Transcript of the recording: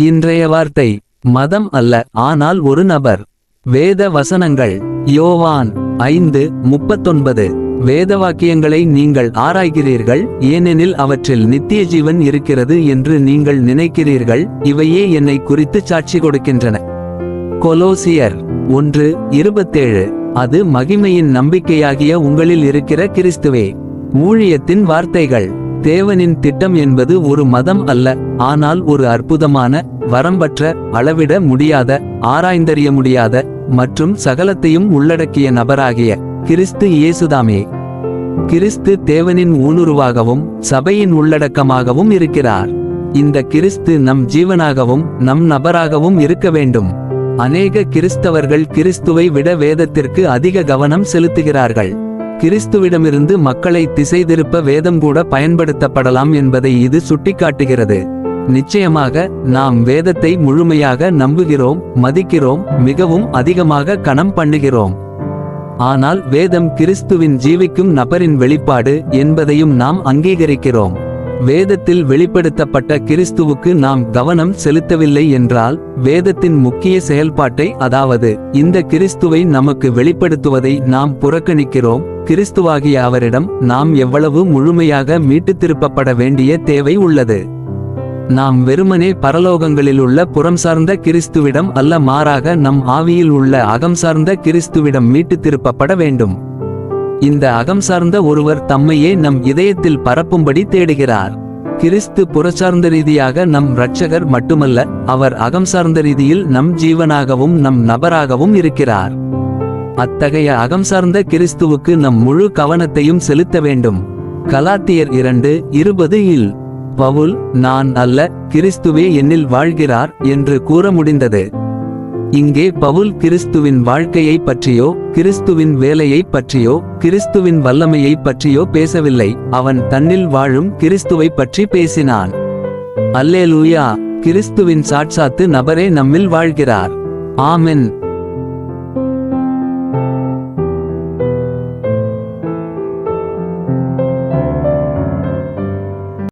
இன்றைய வார்த்தை மதம் அல்ல ஆனால் ஒரு நபர். வேத வசனங்கள் யோவான் ஐந்து முப்பத்தொன்பது. வேத வாக்கியங்களை நீங்கள் ஆராய்கிறீர்கள் ஏனெனில் அவற்றில் நித்திய ஜீவன் இருக்கிறது என்று நீங்கள் நினைக்கிறீர்கள் இவையே என்னை குறித்து சாட்சி கொடுக்கின்றன. கொலோசியர் ஒன்று இருபத்தேழு. அது மகிமையின் நம்பிக்கையாகிய உங்களில் இருக்கிற கிறிஸ்துவே. ஊழியத்தின் வார்த்தைகள். தேவனின் திட்டம் என்பது ஒரு மதம் அல்ல ஆனால் ஒரு அற்புதமான வரம்பற்ற அளவிட முடியாத ஆராய்ந்தறிய முடியாத மற்றும் சகலத்தையும் உள்ளடக்கிய நபராகிய கிறிஸ்து இயேசுதாமே. கிறிஸ்து தேவனின் ஊனுருவாகவும் சபையின் உள்ளடக்கமாகவும் இருக்கிறார். இந்த கிறிஸ்து நம் ஜீவனாகவும் நம் நபராகவும் இருக்க வேண்டும். அநேக கிறிஸ்தவர்கள் கிறிஸ்துவை விட வேதத்திற்கு அதிக கவனம் செலுத்துகிறார்கள். கிறிஸ்துவிடமிருந்து மக்களை திசை திருப்ப வேதம் கூட பயன்படுத்தப்படலாம் என்பதை இது சுட்டிக்காட்டுகிறது. நிச்சயமாக நாம் வேதத்தை முழுமையாக நம்புகிறோம் மதிக்கிறோம் மிகவும் அதிகமாக கணம் பண்ணுகிறோம். ஆனால் வேதம் கிறிஸ்துவின் ஜீவிக்கும் நபரின் வெளிப்பாடு என்பதையும் நாம் அங்கீகரிக்கிறோம். வேதத்தில் வெளிப்படுத்தப்பட்ட கிறிஸ்துவுக்கு நாம் கவனம் செலுத்தவில்லை என்றால் வேதத்தின் முக்கிய செயல்பாட்டை அதாவது இந்த கிறிஸ்துவை நமக்கு வெளிப்படுத்துவதை நாம் புறக்கணிக்கிறோம். கிறிஸ்துவாகிய அவரிடம் நாம் எவ்வளவு முழுமையாக மீட்டுத் திருப்பப்பட வேண்டிய தேவை உள்ளது. நாம் வெறுமனே பரலோகங்களில் உள்ள புறம் சார்ந்த கிறிஸ்துவிடம் அல்ல மாறாக நம் ஆவியில் உள்ள அகம் சார்ந்த கிறிஸ்துவிடம் மீட்டுத் திருப்பப்பட வேண்டும். இந்த அகம் சார்ந்த ஒருவர் தம்மையே நம் இதயத்தில் பரப்பும்படி தேடுகிறார். கிறிஸ்து புறச்சார்ந்த ரீதியாக நம் இரட்சகர் மட்டுமல்ல அவர் அகம் சார்ந்த ரீதியில் நம் ஜீவனாகவும் நம் நபராகவும் இருக்கிறார். அத்தகைய அகம் சார்ந்த கிறிஸ்துவுக்கு நம் முழு கவனத்தையும் செலுத்த வேண்டும். கலாத்தியர் இரண்டு இருபது இல் பவுல் நான் அல்ல கிறிஸ்துவே என்னில் வாழ்கிறார் என்று கூற முடிந்தது. இங்கே பவுல் கிறிஸ்துவின் வாழ்க்கையை பற்றியோ கிறிஸ்துவின் வேலையை பற்றியோ கிறிஸ்துவின் வல்லமையை பற்றியோ பேசவில்லை. அவன் தன்னில் வாழும் கிறிஸ்துவை பற்றி பேசினான். அல்லேலூயா! கிறிஸ்துவின் சாட்சாத்து நபரே நம்மில் வாழ்கிறார். ஆமென்.